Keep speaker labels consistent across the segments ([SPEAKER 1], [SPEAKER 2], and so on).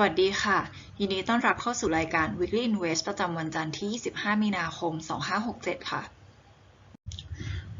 [SPEAKER 1] วัสดีค่ะ ยินดีต้อนรับเข้าสู่รายการ Weekly Invest ประจำวันจันทร์ที่ 25 มีนาคม 2567 ค่ะ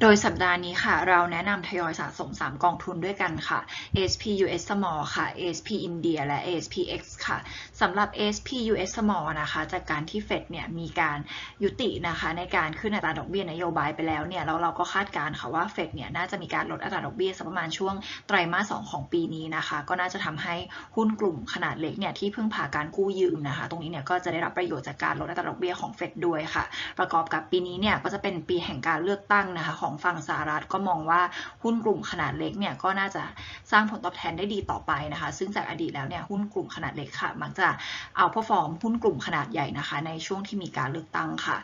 [SPEAKER 1] โดยสัปดาห์นี้ค่ะ เราแนะนำทยอยสะสม 3 กองทุนด้วยกันค่ะ ASP US Small ค่ะ ASP India และ ASPX ค่ะสำหรับ ASP US Small นะคะ จากการที่เฟดเนี่ยมีการยุตินะคะ ในการขึ้นอัตราดอกเบี้ยนโยบายไปแล้วเนี่ยแล้วเราก็คาดการณ์ค่ะว่าเฟดเนี่ยน่าจะมีการลดอัตราดอกเบี้ยสักประมาณช่วงไตรมาส 2 ของปีนี้นะคะ ก็น่าจะทำให้หุ้นกลุ่มขนาดเล็กเนี่ยที่เพึ่งพาการกู้ยืมนะคะ ตรงนี้เนี่ยก็จะได้รับประโยชน์จากการลดอัตราดอกเบี้ยของเฟดด้วยค่ะ ประกอบกับปีนี้เนี่ยก็จะเป็นปีแห่งการเลือกตั้งนะคะของฝั่งสหรัฐก็มองว่าหุ้นกลุ่มขนาดเล็กเนี่ยก็น่าจะสร้างผลตอบแทนได้ดีต่อไปนะคะ ซึ่งจากอดีตแล้วเนี่ยหุ้นกลุ่มขนาดเล็กค่ะ มักจะเอาพอฟอร์มหุ้นกลุ่มขนาดใหญ่นะคะ ในช่วงที่มีการเลือกตั้งค่ะ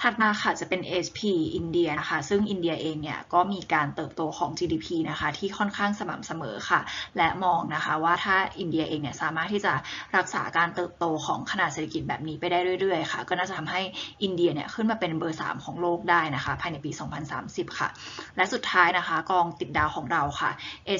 [SPEAKER 1] ถัดมาค่ะจะเป็น SP อินเดียนะคะ ซึ่งอินเดียเองเนี่ยก็มีการเติบโตของ GDP นะคะที่ค่อนข้างสม่ำเสมอค่ะ และมองนะคะว่าถ้าอินเดียเองเนี่ยสามารถที่จะรักษาการเติบโตของขนาดเศรษฐกิจแบบนี้ไปได้เรื่อยๆค่ะ ก็น่าจะทำให้อินเดียเนี่ยขึ้นมาเป็นเบอร์ 3 ของโลกได้นะคะ ภายในปี 2030 ค่ะ และสุดท้ายนะคะกองติดดาวของเราค่ะ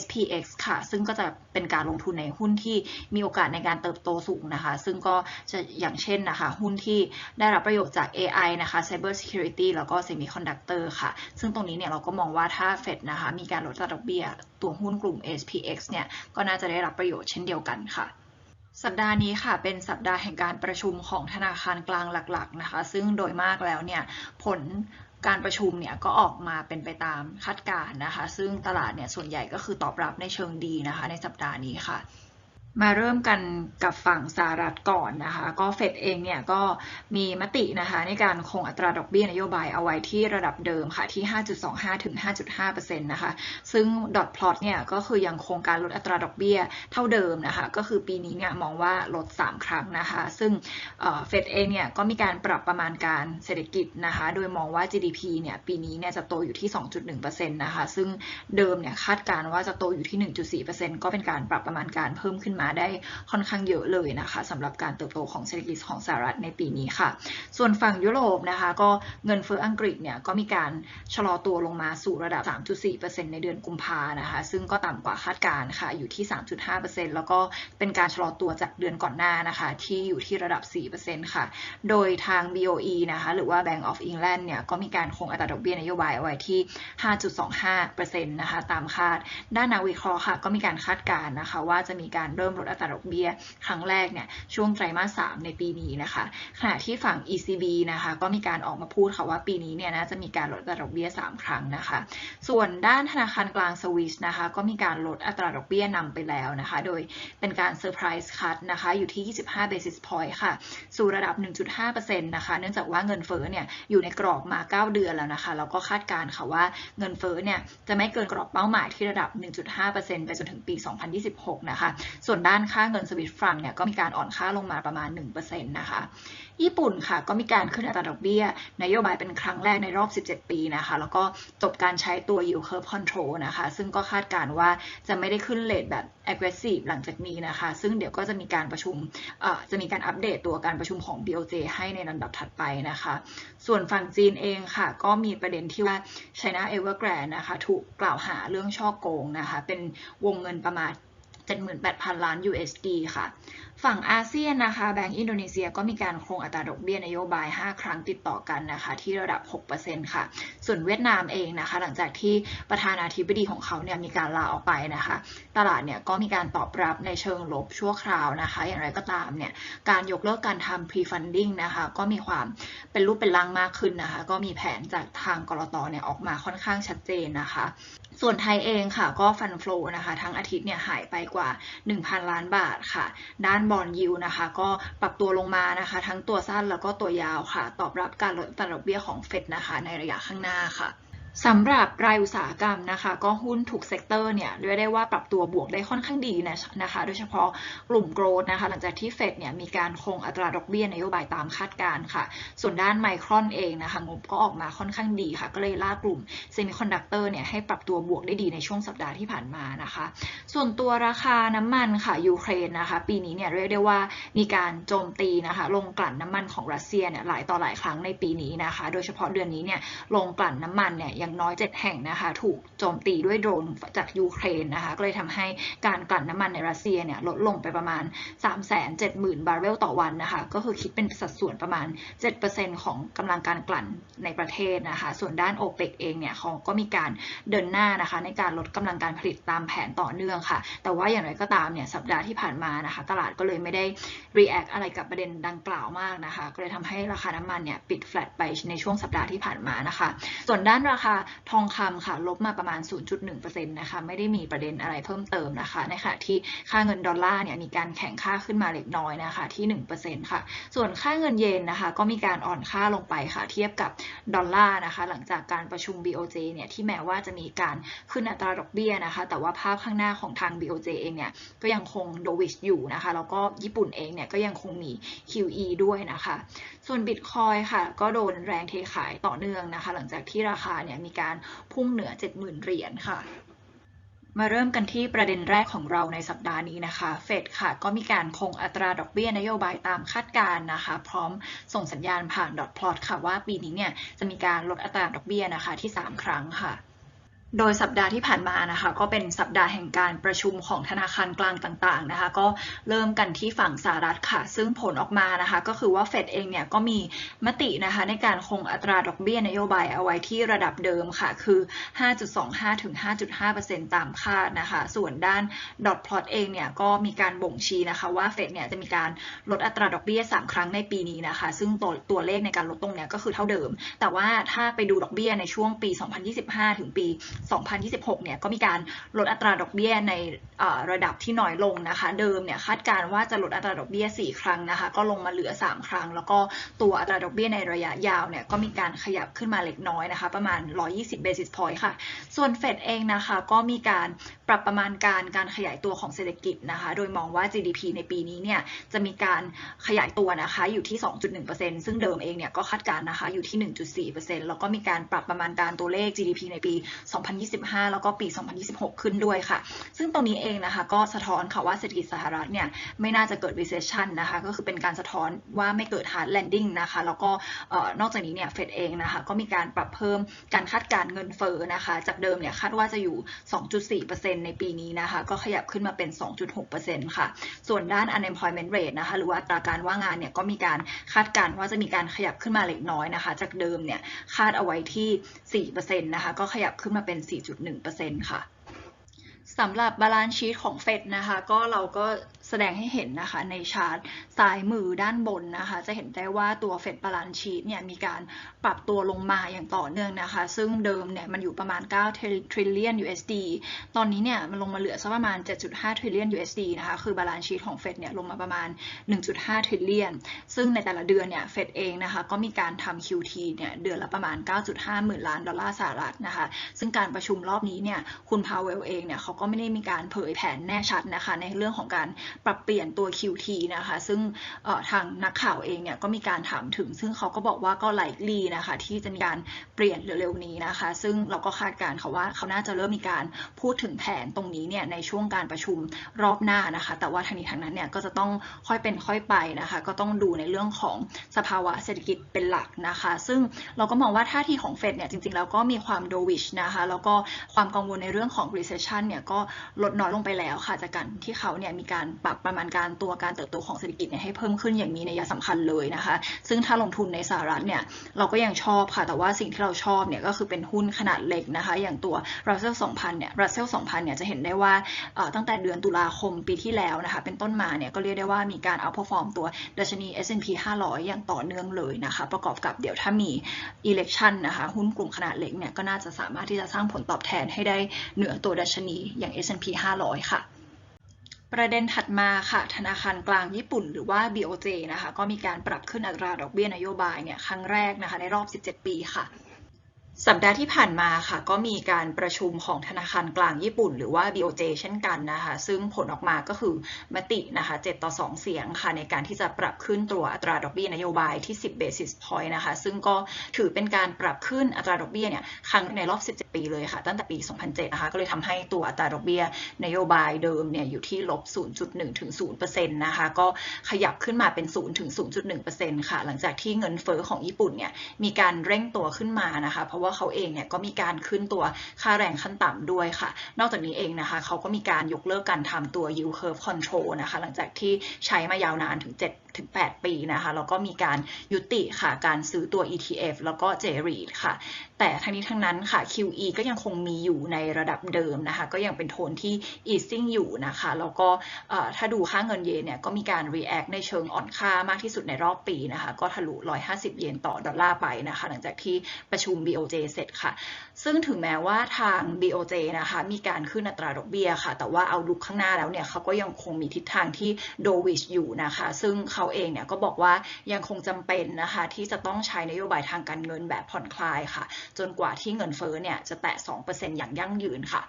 [SPEAKER 1] SPX ค่ะ ซึ่งก็จะเป็นการลงทุนในหุ้นที่มีโอกาสในการเติบโตสูงนะคะ ซึ่งก็จะอย่างเช่นนะคะ หุ้นที่ได้รับประโยชน์จาก AI นะคะ Cyber Security แล้วก็ Semiconductor ค่ะ ซึ่งตรงนี้เนี่ยเราก็มองว่าถ้าเฟดนะคะมีการลดดอกเบี้ย ตัวหุ้นกลุ่ม SPX เนี่ยก็น่าจะได้รับประโยชน์เช่นเดียวกันค่ะสัปดาห์นี้ค่ะเป็นสัปดาห์แห่งการประชุมของธนาคารกลางหลักๆนะคะ ซึ่งโดยมากแล้วเนี่ยผลการประชุมเนี่ยก็ออกมาเป็นไปตามคาดการณ์นะคะ ซึ่งตลาดเนี่ยส่วนใหญ่ก็คือตอบรับในเชิงดีนะคะ ในสัปดาห์นี้ค่ะ มาเริ่มกันกับฝั่งสหรัฐก่อนนะคะ ก็เฟดเองเนี่ยก็มีมตินะคะในการคงอัตราดอกเบี้ยนโยบายเอาไว้ที่ระดับเดิมค่ะที่ 5.25 ถึง 5.5%นะคะ ซึ่งดอทพลอตเนี่ยก็คือยังคงการลดอัตราดอกเบี้ยเท่าเดิมนะคะ ก็คือปีนี้เนี่ยมองว่าลด 3 ครั้งนะคะ ซึ่งเฟดเองเนี่ยก็มีการปรับประมาณการเศรษฐกิจนะคะ โดยมองว่า GDP เนี่ยปีนี้เนี่ยจะโตอยู่ที่ 2.1%นะคะ ซึ่งเดิมเนี่ยคาดการว่าจะโตอยู่ที่ 1.4%ก็เป็นการปรับประมาณการเพิ่มขึ้นมาได้ค่อนข้างเยอะเลยนะคะสำหรับการเติบโตของเศรษฐกิจของสหรัฐในปีนี้ค่ะ ส่วนฝั่งยุโรปนะคะก็เงินเฟ้ออังกฤษเนี่ยก็มีการชะลอตัวลงมาสู่ระดับ 3.4%ในเดือนกุมภานะคะซึ่งก็ต่ำกว่าคาดการณ์ค่ะอยู่ที่ 3.5%แล้วก็เป็นการชะลอตัวจากเดือนก่อนหน้านะคะที่อยู่ที่ระดับ 4%ค่ะ โดยทาง BOE นะคะหรือว่า Bank of England เนี่ยก็มีการคงอัตราดอกเบี้ยนโยบายเอาไว้ที่ 5.25%นะคะตามคาด ด้านนักวิเคราะห์ค่ะก็มีการคาดการณ์นะคะว่าจะมีการเริ่มลดอัตราดอกเบี้ยครั้งแรกเนี่ยช่วงไตรมาส3ในปีนี้นะคะขณะที่ฝั่ง ECB นะคะก็มีการออกมาพูดค่ะว่าปีนี้เนี่ยน่าจะมีการลดอัตราดอกเบี้ย 3 ครั้งนะคะ ส่วนด้านธนาคารกลางสวิสนะคะก็มีการลดอัตราดอกเบี้ยนำไปแล้วนะคะ โดยเป็นการเซอร์ไพรส์คัตนะคะอยู่ที่ 25 basis point ค่ะ สู่ระดับ 1.5%นะคะเนื่องจากว่าเงินเฟ้อเนี่ยอยู่ในกรอบมา 9 เดือนแล้วนะคะแล้วก็คาดการณ์ค่ะว่าเงินเฟ้อเนี่ยจะไม่เกินกรอบเป้าหมายที่ระดับ 1.5%ไปจนถึงปี 2026 นะคะ ส่วนด้านค่าเงินสวิสฟรังเนี่ยก็มีการอ่อนค่าลงมาประมาณ 1%นะคะ ญี่ปุ่นค่ะก็มีการขึ้นอัตราดอกเบี้ยนโยบายเป็นครั้งแรกในรอบ 17 ปีนะคะ แล้วก็จบการใช้ตัว yield curve control นะคะ ซึ่งก็คาดการว่าจะไม่ได้ขึ้นเลทแบบ aggressive หลังจากนี้นะคะ ซึ่งเดี๋ยวก็จะมีการประชุมจะมีการอัปเดตตัวการประชุมของ BOJ ให้ในลำดับถัดไปนะคะ ส่วนฝั่งจีนเองค่ะ ก็มีประเด็นที่ว่า China Evergrande นะคะ ถูกกล่าวหาเรื่องช่อโกงนะคะ เป็นวงเงินประมาณ 78,000 ล้าน USD ค่ะ ฝั่งอาเซียนนะคะแบงก์อินโดนีเซียก็มีการคงอัตราดอกเบี้ยนโยบาย 5 ครั้งติดต่อกันนะคะ ที่ระดับ 6%ค่ะ ส่วนเวียดนามเองนะคะ หลังจากที่ประธานาธิบดีของเขาเนี่ยมีการลาออกไปนะคะ ตลาดเนี่ยก็มีการตอบรับในเชิงลบชั่วคราวนะคะ อย่างไรก็ตามเนี่ยการยกเลิกการทำ pre-funding นะคะ ก็มีความเป็นรูปเป็นร่างมากขึ้นนะคะ ก็มีแผนจากทางกรตเนี่ยออกมาค่อนข้างชัดเจนนะคะ ส่วนไทยเองค่ะก็ฟันฟลูนะคะ ทั้งอาทิตย์เนี่ยหายไปกว่า 1,000 ล้านบาทค่ะ ด้านบอลยิวนะคะ ก็ปรับตัวลงมานะคะ ทั้งตัวสั้นแล้วก็ตัวยาวค่ะ ตอบรับการลดอัตราดอกเบี้ยของเฟดนะคะ ในระยะข้างหน้าค่ะ สำหรับรายอุตสาหกรรมนะคะ ก็หุ้นถูกเซกเตอร์เนี่ยเรียกได้ว่าปรับตัวบวกได้ค่อนข้างดีนะคะ โดยเฉพาะกลุ่มโกลด์นะคะ หลังจากที่เฟดเนี่ยมีการคงอัตราดอกเบี้ยนโยบายตามคาดการณ์ค่ะ ส่วนด้านไมครอนเองนะคะ งบก็ออกมาค่อนข้างดีค่ะ ก็เลยลากลุ่มเซมิคอนดักเตอร์เนี่ยให้ปรับตัวบวกได้ดีในช่วงสัปดาห์ที่ผ่านมานะคะ ส่วนตัวราคาน้ำมันค่ะยูเครนนะคะ ปีนี้เนี่ยเรียกได้ว่ามีการโจมตีนะคะ ลงกลั่นน้ำมันของรัสเซียเนี่ยหลายต่อหลายครั้งในปีนี้นะคะ โดยเฉพาะเดือนนี้เนี่ยลงกลั่นน้ำมันเนี่ยอย่างน้อย 7 แห่งนะคะ ถูกโจมตีด้วยโดรนจากยูเครนนะคะ ก็เลยทำให้การกลั่นน้ำมันในรัสเซียเนี่ยลดลงไปประมาณ 370,000 บาร์เรลต่อวันนะคะ ก็คือคิดเป็นสัดส่วนประมาณ 7%ของกำลังการกลั่นในประเทศนะคะ ส่วนด้านโอเปกเองเนี่ยเขาก็มีการเดินหน้านะคะ ในการลดกำลังการผลิตตามแผนต่อเนื่องค่ะ แต่ว่าอย่างไรก็ตามเนี่ยสัปดาห์ที่ผ่านมานะคะ ตลาดก็เลยไม่ได้ react อะไรกับประเด็นดังกล่าวมากนะคะ ก็เลยทำให้ราคาน้ำมันเนี่ยปิด flat ไปในช่วงสัปดาห์ที่ผ่านมานะคะ ส่วนด้านราคาทองคำค่ะลบมาประมาณ 0.1%นะคะไม่ได้มีประเด็นอะไรเพิ่มเติมนะคะในขณะที่ค่าเงินดอลลาร์เนี่ยมีการแข่งค่าขึ้นมาเล็กน้อยนะคะที่ 1%ค่ะ ส่วนค่าเงินเยนนะคะก็มีการอ่อนค่าลงไปค่ะ เทียบกับดอลลาร์นะคะหลังจากการประชุม BOJ เนี่ยที่แม้ว่าจะมีการขึ้นอัตราดอกเบี้ยนะคะ แต่ว่าภาพข้างหน้าของทาง BOJ เองเนี่ยก็ยังคงโดวิชอยู่นะคะแล้วก็ญี่ปุ่นเองเนี่ยก็ยังคงมี QE ด้วยนะคะส่วนบิตคอยค่ะ ก็โดนแรงเทขายต่อเนื่องนะคะ หลังจากที่ราคาเนี่ยมีการพุ่งเหนือ 70,000 เหรียญค่ะมาเริ่มกันที่ประเด็นแรกของเราในสัปดาห์นี้นะคะ เฟดค่ะ ก็มีการคงอัตราดอกเบี้ยนโยบายตามคาดการณ์นะคะ พร้อมส่งสัญญาณผ่านดอทพลอตค่ะว่าปีนี้เนี่ยจะมีการลดอัตราดอกเบี้ยนะคะที่ 3 ครั้งค่ะ โดยสัปดาห์ที่ผ่านมานะคะก็เป็นสัปดาห์แห่งการประชุมของธนาคารกลางต่างๆนะคะก็เริ่มกันที่ฝั่งสหรัฐค่ะ ซึ่งผลออกมานะคะก็คือว่าเฟดเองเนี่ยก็มีมตินะคะในการคงอัตราดอกเบี้ยนโยบายเอาไว้ที่ระดับเดิมค่ะ คือ 5.25 ถึง 5.5%ตามคาดนะคะ ส่วนด้านดอทพลอตเองเนี่ยก็มีการบ่งชี้นะคะว่าเฟดเนี่ยจะมีการลดอัตราดอกเบี้ย 3 ครั้งในปีนี้นะคะ ซึ่งตัวตัวเลขในการลดตรงเนี้ยก็คือเท่าเดิม แต่ว่าถ้าไปดูดอกเบี้ยในช่วงปี 2025 ถึงปี2026 เนี่ยก็มีการลดอัตราดอกเบี้ยในระดับที่น้อยลงนะคะ เดิมเนี่ยคาดการว่าจะลดอัตราดอกเบี้ย 4 ครั้งนะคะ ก็ลงมาเหลือ 3 ครั้ง แล้วก็ตัวอัตราดอกเบี้ยในระยะยาวเนี่ยก็มีการขยับขึ้นมาเล็กน้อยนะคะ ประมาณ 120 basis point ค่ะ ส่วนเฟดเองนะคะก็มีการปรับประมาณการการขยายตัวของเศรษฐกิจนะคะ โดยมองว่า GDP ในปีนี้เนี่ยจะมีการขยายตัวนะคะอยู่ที่ 2.1%ซึ่งเดิมเองเนี่ยก็คาดการนะคะอยู่ที่ 1.4%แล้วก็มีการปรับประมาณการตัวเลข GDP ในปี 2 0 2025 แล้วก็ปี 2026 ขึ้นด้วยค่ะ ซึ่งตรงนี้เองนะคะ ก็สะท้อนค่ะว่าเศรษฐกิจสหรัฐเนี่ยไม่น่าจะเกิด recession นะคะ ก็คือเป็นการสะท้อนว่าไม่เกิด hard landing นะคะ แล้วก็นอกจากนี้เนี่ยเฟดเองนะคะ ก็มีการปรับเพิ่มการคาดการเงินเฟ้อนะคะ จากเดิมเนี่ยคาดว่าจะอยู่ 2.4%ในปีนี้นะคะ ก็ขยับขึ้นมาเป็น 2.6%ค่ะ ส่วนด้าน unemployment rate นะคะ หรือว่าอัตราการว่างงานเนี่ยก็มีการคาดการว่าจะมีการขยับขึ้นมาเล็กน้อยนะคะ จากเดิมเนี่ยคาดเอาไว้ที่ 4%นะคะ ก็ขยับขึ้นมาเเป็น 4.1%ค่ะสำหรับบาลานซ์ชีตของเฟดนะคะ ก็เราก็ แสดงให้เห็นนะคะในชาร์ตซ้ายมือด้านบนนะคะ จะเห็นได้ว่าตัวเฟดบาลานซ์ชีตเนี่ยมีการปรับตัวลงมาอย่างต่อเนื่องนะคะ ซึ่งเดิมเนี่ยมันอยู่ประมาณ 9 trillion USD ตอนนี้เนี่ยมันลงมาเหลือสักประมาณ 7.5 trillion USD นะคะ คือบาลานซ์ชีตของเฟดเนี่ยลงมาประมาณ 1.5 trillion ซึ่งในแต่ละเดือนเนี่ยเฟดเองนะคะก็มีการทำ QT เนี่ยเดือนละประมาณ 9.5 หมื่นล้านดอลลาร์สหรัฐนะคะ ซึ่งการประชุมรอบนี้เนี่ยคุณพาวเวลเองเนี่ยเขาก็ไม่ได้มีการเผยแผนแน่ชัดนะคะในเรื่องของการปรับเปลี่ยนตัว QT นะคะ ซึ่งทางนักข่าวเองเนี่ยก็มีการถามถึง ซึ่งเขาก็บอกว่าก็ likely นะคะ ที่จะมีการเปลี่ยนเร็วๆนี้นะคะ ซึ่งเราก็คาดการณ์ค่ะว่าเขาน่าจะเริ่มมีการพูดถึงแผนตรงนี้เนี่ยในช่วงการประชุมรอบหน้านะคะ แต่ว่าทางนี้ทางนั้นเนี่ยก็จะต้องค่อยเป็นค่อยไปนะคะ ก็ต้องดูในเรื่องของสภาวะเศรษฐกิจเป็นหลักนะคะ ซึ่งเราก็มองว่าท่าทีของเฟดเนี่ยจริงๆแล้วก็มีความโดวิชนะคะ แล้วก็ความกังวลในเรื่องของ recession เนี่ยก็ลดน้อยลงไปแล้วค่ะจากการที่เขาเนี่ยมีการปรับประมาณการตัวการเติบโตของเศรษฐกิจเนี่ยให้เพิ่มขึ้นอย่างมีนัยสำคัญเลยนะคะ ซึ่งถ้าลงทุนในสหรัฐเนี่ยเราก็ยังชอบค่ะ แต่ว่าสิ่งที่เราชอบเนี่ยก็คือเป็นหุ้นขนาดเล็กนะคะ อย่างตัว Russell 2000 เนี่ย Russell 2000 เนี่ยจะเห็นได้ว่าตั้งแต่เดือนตุลาคมปีที่แล้วนะคะ เป็นต้นมาเนี่ยก็เรียกได้ว่ามีการเอาพอฟอร์มตัวดัชนี S&P 500 อย่างต่อเนื่องเลยนะคะ ประกอบกับเดี๋ยวถ้ามี election นะคะ หุ้นกลุ่มขนาดเล็กเนี่ยก็น่าจะสามารถที่จะสร้างผลตอบแทนให้ได้เหนือตัวดัชนีอย่าง S&P 500 ค่ะ ประเด็นถัดมาค่ะ ธนาคารกลางญี่ปุ่นหรือว่า BOJ นะคะ ก็มีการปรับขึ้นอัตราดอกเบี้ยนโยบายเนี่ยครั้งแรกนะคะในรอบ 17 ปีค่ะ สัปดาห์ที่ผ่านมาค่ะก็มีการประชุมของธนาคารกลางญี่ปุ่น หรือว่า BOJ เช่นกันนะคะ ซึ่งผลออกมาก็คือมตินะคะ 7 ต่อ 2 เสียงค่ะในการที่จะปรับขึ้นตัวอัตราดอกเบี้ยนโยบายที่ 10 basis point นะคะ ซึ่งก็ถือเป็นการปรับขึ้นอัตราดอกเบี้ยเนี่ยครั้งในรอบ 17 ปีเลยค่ะ ตั้งแต่ปี 2007 นะคะ ก็เลยทำให้ตัวอัตราดอกเบี้ยนโยบายเดิมเนี่ยอยู่ที่ลบ 0.1 ถึง 0%นะคะ ก็ขยับขึ้นมาเป็น 0 ถึง 0.1%ค่ะ หลังจากที่เงินเฟอ้อของญี่ปุ่นเนี่ยมีการเร่งตัวขึ้นมานะคะเพราะว่าเขาเองเนี่ยก็มีการขึ้นตัวค่าแรงขั้นต่ำด้วยค่ะ นอกจากนี้เองนะคะเขาก็มีการยกเลิกการทำตัว yield curve control นะคะหลังจากที่ใช้มายาวนานถึง 7ถึง 8 ปีนะคะ แล้วก็มีการยุติค่ะ การซื้อตัว ETF แล้วก็ j r e i t ค่ะ แต่ทั้งนี้ทั้งนั้นค่ะ QE ก็ยังคงมีอยู่ในระดับเดิมนะคะ ก็ยังเป็นโทนที่ easing อยู่นะคะ แล้วก็ถ้าดูค่าเงินเยนเนี่ย ก็มีการ react ในเชิงอ่อนค่ามากที่สุดในรอบปีนะคะ ก็ทะลุ 150 เยนต่อดอลลาร์ไปนะคะ หลังจากที่ประชุม BOJ เสร็จค่ะ ซึ่งถึงแม้ว่าทาง BOJ นะคะ มีการขึ้นอัตราดอกเบี้ยค่ะ แต่ว่าเอาลุกข้างหน้าแล้วเนี่ยเขาก็ยังคงมีทิศทางที่ dovish อยู่นะคะ ซึ่งเขาเองเนี่ยก็บอกว่ายังคงจำเป็นนะคะ ที่จะต้องใช้นโยบายทางการเงินแบบผ่อนคลายค่ะ จนกว่าที่เงินเฟ้อเนี่ยจะแตะ 2%อย่างยั่งยืนค่ะ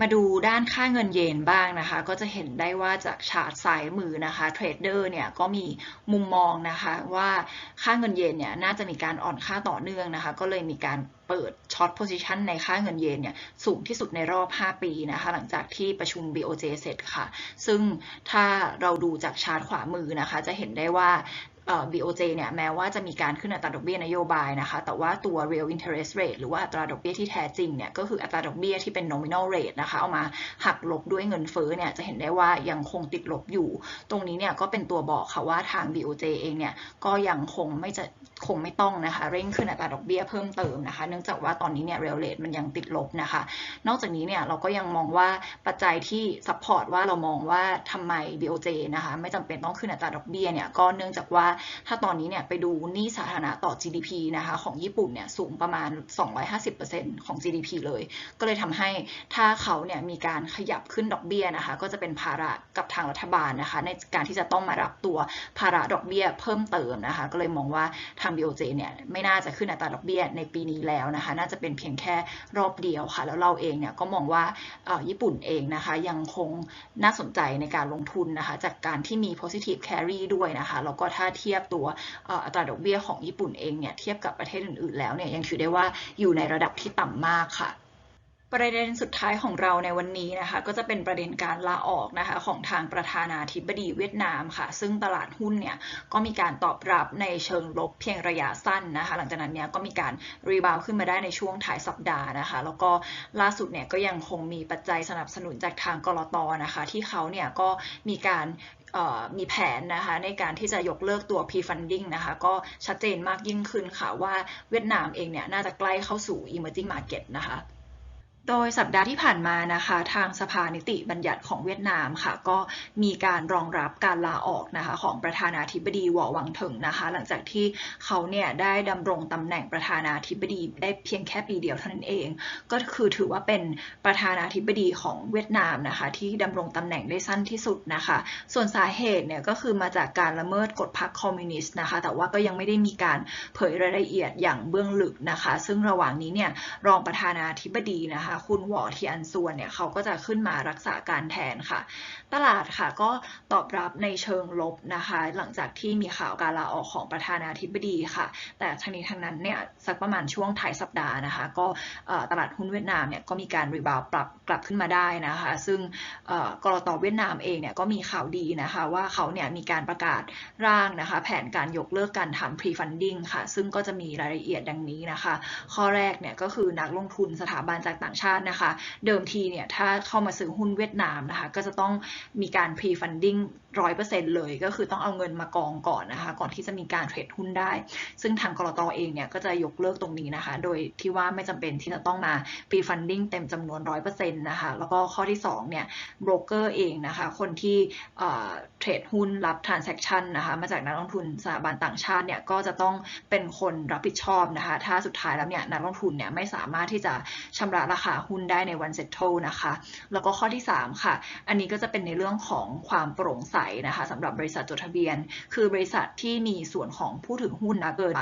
[SPEAKER 1] มาดูด้านค่าเงินเยนบ้างนะคะ ก็จะเห็นได้ว่าจากชาร์ตซ้ายมือนะคะเทรดเดอร์เนี่ยก็มีมุมมองนะคะว่าค่าเงินเยนเนี่ยน่าจะมีการอ่อนค่าต่อเนื่องนะคะ ก็เลยมีการเปิดช็อตโพซิชันในค่าเงินเยนเนี่ยสูงที่สุดในรอบ 5 ปีนะคะหลังจากที่ประชุม BOJ เสร็จค่ะ ซึ่งถ้าเราดูจากชาร์ตขวามือนะคะ จะเห็นได้ว่า BOJ เนี่ยแม้ว่าจะมีการขึ้นอัตราดอกเบี้ยนโยบายนะคะแต่ว่าตัว real interest rate หรือว่าอัตราดอกเบี้ยที่แท้จริงเนี่ยก็คืออัตราดอกเบี้ยที่เป็น nominal rate นะคะเอามาหักลบด้วยเงินเฟ้อเนี่ยจะเห็นได้ว่ายังคงติดลบอยู่ ตรงนี้เนี่ยก็เป็นตัวบอกค่ะว่าทาง BOJ เองเนี่ยก็ยังคงไม่จะคงไม่ต้องนะคะเร่งขึ้นอัตราดอกเบี้ยเพิ่มเติมนะคะ เนื่องจากว่าตอนนี้เนี่ย real rate มันยังติดลบนะคะ นอกจากนี้เนี่ยเราก็ยังมองว่าปัจจัยที่ support ว่าเรามองว่าทำไม BOJ นะคะไม่จำเป็นต้องขึ้นอัตราดอกเบี้ยเนี่ยก็เนื่องจากว่าถ้าตอนนี้เนี่ยไปดูหนี้สาธารณะต่อ GDP นะคะของญี่ปุ่นเนี่ยสูงประมาณ 250%ของ GDP เลย ก็เลยทำให้ถ้าเขาเนี่ยมีการขยับขึ้นดอกเบี้ยนะคะก็จะเป็นภาระกับทางรัฐบาลนะคะในการที่จะต้องมารับตัวภาระดอกเบี้ยเพิ่มเติมนะคะก็เลยมองว่าทาง BOJ เนี่ยไม่น่าจะขึ้นอัตราดอกเบี้ยในปีนี้แล้วนะคะน่าจะเป็นเพียงแค่รอบเดียวค่ะ แล้วเราเองเนี่ยก็มองว่าญี่ปุ่นเองนะคะยังคงน่าสนใจในการลงทุนนะคะจากการที่มี positive carry ด้วยนะคะแล้วก็ถ้าเทียบตัวอัตราดอกเบี้ยของญี่ปุ่นเองเนี่ยเทียบกับประเทศอื่นๆแล้วเนี่ยยังถือได้ว่าอยู่ในระดับที่ต่ำมากค่ะ ประเด็นสุดท้ายของเราในวันนี้นะคะก็จะเป็นประเด็นการลาออกนะคะของทางประธานาธิบดีเวียดนามค่ะ ซึ่งตลาดหุ้นเนี่ยก็มีการตอบรับในเชิงลบเพียงระยะสั้นนะคะ หลังจากนั้นเนี่ยก็มีการรีบาวขึ้นมาได้ในช่วงถ่ายสัปดาห์นะคะ แล้วก็ล่าสุดเนี่ยก็ยังคงมีปัจจัยสนับสนุนจากทางกรตนะคะ ที่เขาเนี่ยก็มีการมีแผนนะคะในการที่จะยกเลิกตัว pre-funding นะคะก็ชัดเจนมากยิ่งขึ้นค่ะว่าเวียดนามเองเนี่ยน่าจะใกล้เข้าสู่ emerging market นะคะ โดยสัปดาห์ที่ผ่านมานะคะ ทางสภานิติบัญญัติของเวียดนามค่ะ ก็มีการรองรับการลาออกนะคะ ของประธานาธิบดีหวอวังถึงนะคะ หลังจากที่เขาเนี่ยได้ดำรงตำแหน่งประธานาธิบดีได้เพียงแค่ปีเดียวเท่านั้นเอง ก็คือถือว่าเป็นประธานาธิบดีของเวียดนามนะคะ ที่ดำรงตำแหน่งได้สั้นที่สุดนะคะ ส่วนสาเหตุเนี่ยก็คือมาจากการละเมิดกฎพรรคคอมมิวนิสต์นะคะ แต่ว่าก็ยังไม่ได้มีการเผยรายละเอียดอย่างเบื้องลึกนะคะ ซึ่งระหว่างนี้เนี่ยรองประธานาธิบดีนะคะคุณหวอเทียนส่วนเนี่ยเขาก็จะขึ้นมารักษาการแทนค่ะ ตลาดค่ะก็ตอบรับในเชิงลบนะคะ หลังจากที่มีข่าวการลาออกของประธานาธิบดีค่ะ แต่ทั้งนี้ทั้งนั้นเนี่ยสักประมาณช่วงท้ายสัปดาห์นะคะ ก็ตลาดหุ้นเวียดนามเนี่ยก็มีการรีบาวปรับกลับขึ้นมาได้นะคะ ซึ่งกรตเวียดนามเองเนี่ยก็มีข่าวดีนะคะว่าเขาเนี่ยมีการประกาศร่างนะคะ แผนการยกเลิกการทำ pre-funding ค่ะ ซึ่งก็จะมีรายละเอียดดังนี้นะคะ ข้อแรกเนี่ยก็คือนักลงทุนสถาบันจากต่างชาตินะคะ เดิมทีเนี่ยถ้าเข้ามาซื้อหุ้นเวียดนามนะคะ ก็จะต้องมีการ pre-funding ร้อยเปอร์เซ็นต์เลย ก็คือต้องเอาเงินมากองก่อนนะคะ ก่อนที่จะมีการเทรดหุ้นได้ ซึ่งทางกรตอเองเนี่ยก็จะยกเลิกตรงนี้นะคะ โดยที่ว่าไม่จำเป็นที่จะต้องมา pre-funding เต็มจำนวนร้อยเปอร์เซ็นต์นะคะ แล้วก็ข้อที่2เนี่ยโบรกเกอร์เองนะคะ คนที่เทรดหุ้นรับ transaction นะคะ มาจากนักลงทุนสถาบันต่างชาติเนี่ยก็จะต้องเป็นคนรับผิดชอบนะคะ ถ้าสุดท้ายแล้วเนี่ยนักลงทุนเนี่ยไม่สามารถที่จะชำระราคาหุ้นได้ในวันเซ็ตโทนะคะ แล้วก็ข้อที่ 3 ค่ะ อันนี้ก็จะเป็นในเรื่องของความโปร่งใสนะคะสำหรับบริษัทจดทะเบียน คือบริษัทที่มีส่วนของผู้ถือหุ้นนะเกิน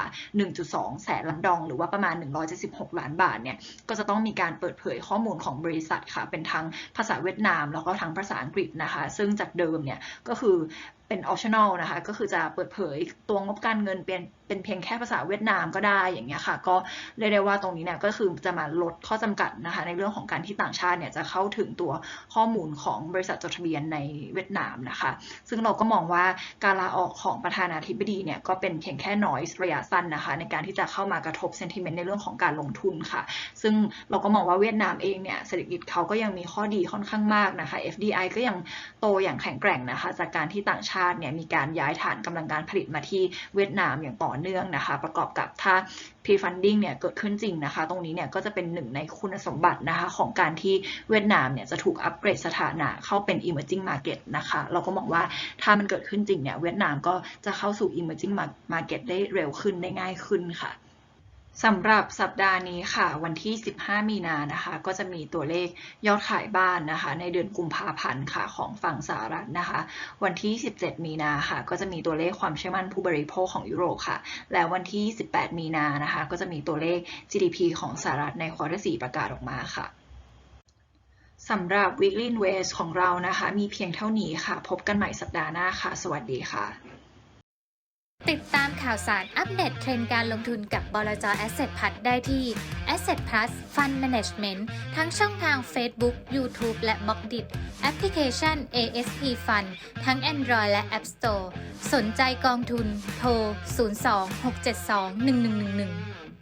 [SPEAKER 1] 1.2 แสนล้านดอง หรือว่าประมาณ 176 ล้านบาทเนี่ยก็จะต้องมีการเปิดเผยข้อมูลของบริษัทค่ะเป็นทั้งภาษาเวียดนาม แล้วก็ทั้งภาษาอังกฤษนะคะ ซึ่งจากเดิมเนี่ยก็คือเป็น optional นะคะก็คือจะเปิดเผยตัวงบการเงินเป็นเป็นเพียงแค่ภาษาเวียดนามก็ได้อย่างเงี้ยค่ะ ก็เรียกได้ว่าตรงนี้เนี่ยก็คือจะมาลดข้อจำกัดนะคะ ในเรื่องของการที่ต่างชาติเนี่ยจะเข้าถึงตัวข้อมูลของบริษัทจดทะเบียนในเวียดนามนะคะ ซึ่งเราก็มองว่าการลาออกของประธานาธิบดีเนี่ยก็เป็นเพียงแค่น้อยระยะสั้นนะคะ ในการที่จะเข้ามากระทบเซนติเมนต์ในเรื่องของการลงทุนค่ะ ซึ่งเราก็มองว่าเวียดนามเองเนี่ยเศรษฐกิจเขาก็ยังมีข้อดีค่อนข้างมากนะคะ FDI ก็ยังโตอย่างแข็งแกร่งนะคะ จากการที่ต่างชาติเนี่ยมีการย้ายฐานกำลังการผลิตมาที่เวียดนามอย่างต่อเนื่องนะคะ ประกอบกับถ้า pre-funding เนี่ยเกิดขึ้นจริงนะคะ ตรงนี้เนี่ยก็จะเป็นหนึ่งในคุณสมบัตินะคะของการที่เวียดนามเนี่ยจะถูกอัปเกรดสถานะเข้าเป็น emerging market นะคะ เราก็มองว่าถ้ามันเกิดขึ้นจริงเนี่ยเวียดนามก็จะเข้าสู่ emerging market ได้เร็วขึ้นได้ง่ายขึ้นค่ะ สำหรับสัปดาห์นี้ค่ะ วันที่ 15 มีนานะคะ ก็จะมีตัวเลขยอดขายบ้านนะคะ ในเดือนกุมภาพันธ์ค่ะของฝั่งสหรัฐนะคะ วันที่ 17 มีนาค่ะ ก็จะมีตัวเลขความเชื่อมั่นผู้บริโภคของยุโรปค่ะ และวันที่ 18 มีนานะคะ ก็จะมีตัวเลข GDP ของสหรัฐในควอเตอร์4ประกาศออกมาค่ะสำหรับ Weekly Invest ของเรานะคะ มีเพียงเท่านี้ค่ะ พบกันใหม่สัปดาห์หน้าค่ะ สวัสดีค่ะ
[SPEAKER 2] ติดตามข่าวสารอัปเดตเทรนด์การลงทุนกับบลจ Asset p l u s ได้ที่ Asset Plus Fund Management ทั้งช่องทาง Facebook, YouTube และ b ล็อกดิแอปพลิเคชัน ASP Fund ทั้ง Android และ App Store สนใจกองทุน โทร 02 672 1111